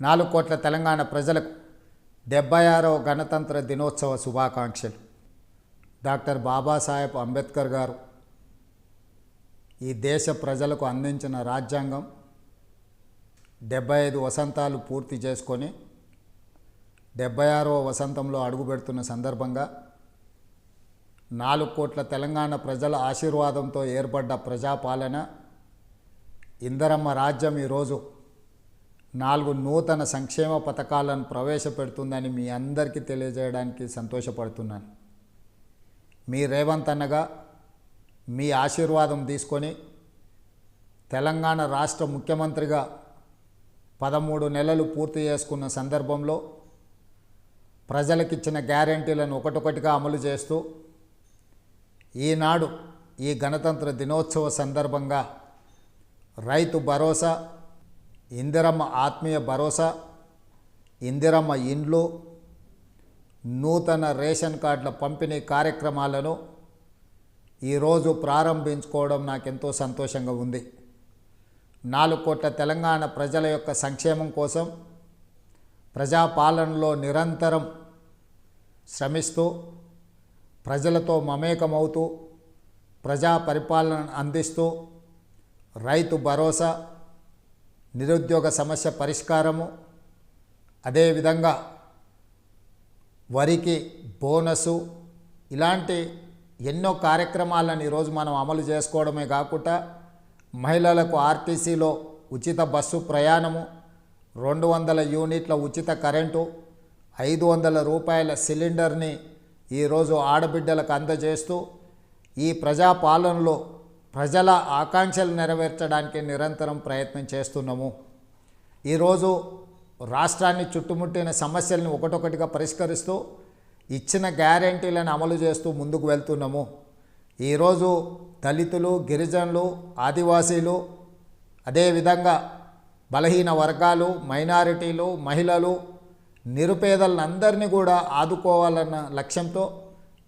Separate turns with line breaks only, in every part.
నాలుగు కోట్ల తెలంగాణ ప్రజలకు డెబ్బై ఆరవ గణతంత్ర దినోత్సవ శుభాకాంక్షలు. డాక్టర్ బాబాసాహెబ్ అంబేద్కర్ గారు ఈ దేశ ప్రజలకు అందించిన రాజ్యాంగం డెబ్బై ఐదు వసంతాలు పూర్తి చేసుకొని డెబ్బై ఆరవ వసంతంలో అడుగుపెడుతున్న సందర్భంగా నాలుగు కోట్ల తెలంగాణ ప్రజల ఆశీర్వాదంతో ఏర్పడ్డ ప్రజాపాలన ఇందరమ్మ రాజ్యం ఈరోజు నాలుగు నూతన సంక్షేమ పథకాలను ప్రవేశపెడుతుందని మీ అందరికీ తెలియజేయడానికి సంతోషపడుతున్నాను. మీ రేవంత్ అన్నగా మీ ఆశీర్వాదం తీసుకొని తెలంగాణ రాష్ట్ర ముఖ్యమంత్రిగా పదమూడు నెలలు పూర్తి చేసుకున్న సందర్భంలో ప్రజలకిచ్చిన గ్యారంటీలను ఒకటొకటిగా అమలు చేస్తూ ఈనాడు ఈ గణతంత్ర దినోత్సవ సందర్భంగా రైతు భరోసా ఇందిరమ్మ ఆత్మీయ భరోసా ఇందిరమ్మ ఇండ్లు నూతన రేషన్ కార్డుల పంపిణీ కార్యక్రమాలను ఈరోజు ప్రారంభించుకోవడం నాకెంతో సంతోషంగా ఉంది. నాలుగు కోట్ల తెలంగాణ ప్రజల యొక్క సంక్షేమం కోసం ప్రజాపాలనలో నిరంతరం శ్రమిస్తూ ప్రజలతో మమేకమవుతూ ప్రజా పరిపాలన అందిస్తూ రైతు భరోసా నిరుద్యోగ సమస్య పరిష్కారము. అదేవిధంగా వరికి బోనసు ఇలాంటి ఎన్నో కార్యక్రమాలను ఈరోజు మనం అమలు చేసుకోవడమే కాకుండా మహిళలకు ఆర్టీసీలో ఉచిత బస్సు ప్రయాణము రెండు వందల యూనిట్ల ఉచిత కరెంటు ఐదు వందల రూపాయల సిలిండర్ని ఈరోజు ఆడబిడ్డలకు అందజేస్తూ ఈ ప్రజాపాలనలో ప్రజల ఆకాంక్షలు నెరవేర్చడానికి నిరంతరం ప్రయత్నం చేస్తున్నాము. ఈరోజు రాష్ట్రాన్ని చుట్టుముట్టిన సమస్యలను ఒకటొకటిగా పరిష్కరిస్తూ ఇచ్చిన గ్యారంటీలను అమలు చేస్తూ ముందుకు వెళ్తున్నాము. ఈరోజు దళితులు గిరిజనులు ఆదివాసీలు అదేవిధంగా బలహీన వర్గాలు మైనారిటీలు మహిళలు నిరుపేదలందరినీ కూడా ఆదుకోవాలన్న లక్ష్యంతో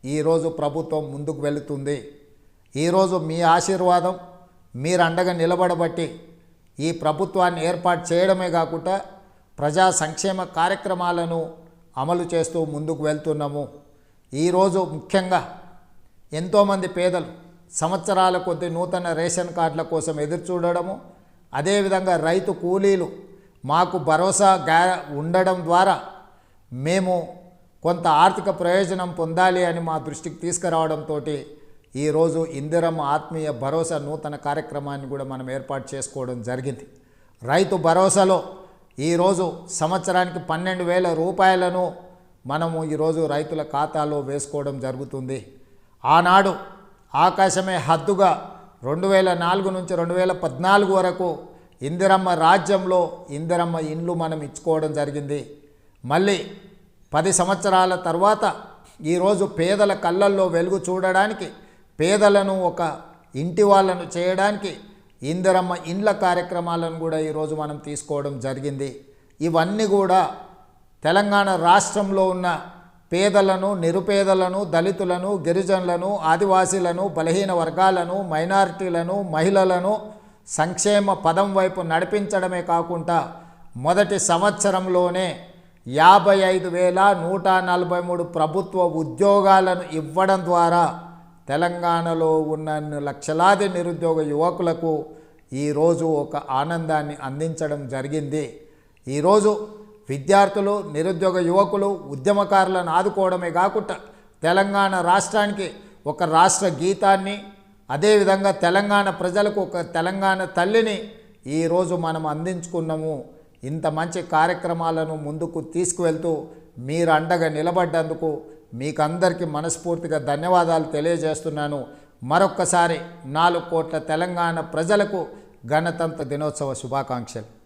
ఈరోజు ప్రభుత్వం ముందుకు వెళుతుంది. ఈరోజు మీ ఆశీర్వాదం మీరు అండగా నిలబడబట్టి ఈ ప్రభుత్వాన్ని ఏర్పాటు చేయడమే కాకుండా ప్రజా సంక్షేమ కార్యక్రమాలను అమలు చేస్తూ ముందుకు వెళ్తున్నాము. ఈరోజు ముఖ్యంగా ఎంతోమంది పేదలు సంవత్సరాల కొద్ది నూతన రేషన్ కార్డుల కోసం ఎదురు చూడడము అదేవిధంగా రైతు కూలీలు మాకు భరోసా గా ఉండడం ద్వారా మేము కొంత ఆర్థిక ప్రయోజనం పొందాలి అని మా దృష్టికి తీసుకురావడంతో ఈరోజు ఇందిరమ్మ ఆత్మీయ భరోసా నూతన కార్యక్రమాన్ని కూడా మనం ఏర్పాటు చేసుకోవడం జరిగింది. రైతు భరోసాలో ఈరోజు సంవత్సరానికి పన్నెండు వేల రూపాయలను మనము ఈరోజు రైతుల ఖాతాలో వేసుకోవడం జరుగుతుంది. ఆనాడు ఆకాశమే హద్దుగా రెండు వేల నాలుగు నుంచి రెండు వేల పద్నాలుగు వరకు ఇందిరమ్మ రాజ్యంలో ఇందిరమ్మ ఇండ్లు మనం ఇచ్చుకోవడం జరిగింది. మళ్ళీ పది సంవత్సరాల తర్వాత ఈరోజు పేదల కళ్ళల్లో వెలుగు చూడడానికి పేదలను ఒక ఇంటి వాళ్ళను చేయడానికి ఇందిరమ్మ ఇండ్ల కార్యక్రమాలను కూడా ఈరోజు మనం తీసుకోవడం జరిగింది. ఇవన్నీ కూడా తెలంగాణ రాష్ట్రంలో ఉన్న పేదలను నిరుపేదలను దళితులను గిరిజనులను ఆదివాసీలను బలహీన వర్గాలను మైనారిటీలను మహిళలను సంక్షేమ పదం వైపు నడిపించడమే కాకుండా మొదటి సంవత్సరంలోనే యాభై ఐదు వేల నూట నలభై మూడు ప్రభుత్వ ఉద్యోగాలను ఇవ్వడం ద్వారా తెలంగాణలో ఉన్న లక్షలాది నిరుద్యోగ యువకులకు ఈరోజు ఒక ఆనందాన్ని అందించడం జరిగింది. ఈరోజు విద్యార్థులు నిరుద్యోగ యువకులు ఉద్యమకారులను ఆదుకోవడమే కాకుండా తెలంగాణ రాష్ట్రానికి ఒక రాష్ట్ర గీతాన్ని అదేవిధంగా తెలంగాణ ప్రజలకు ఒక తెలంగాణ తల్లిని ఈరోజు మనం అందించుకున్నాము. ఇంత మంచి కార్యక్రమాలను ముందుకు తీసుకువెళ్తూ మీరు అండగా నిలబడ్డందుకు మీకందరికీ మనస్ఫూర్తిగా ధన్యవాదాలు తెలియజేస్తున్నాను. మరొక్కసారి నాలుగు కోట్ల తెలంగాణ ప్రజలకు గణతంత్ర దినోత్సవ శుభాకాంక్షలు.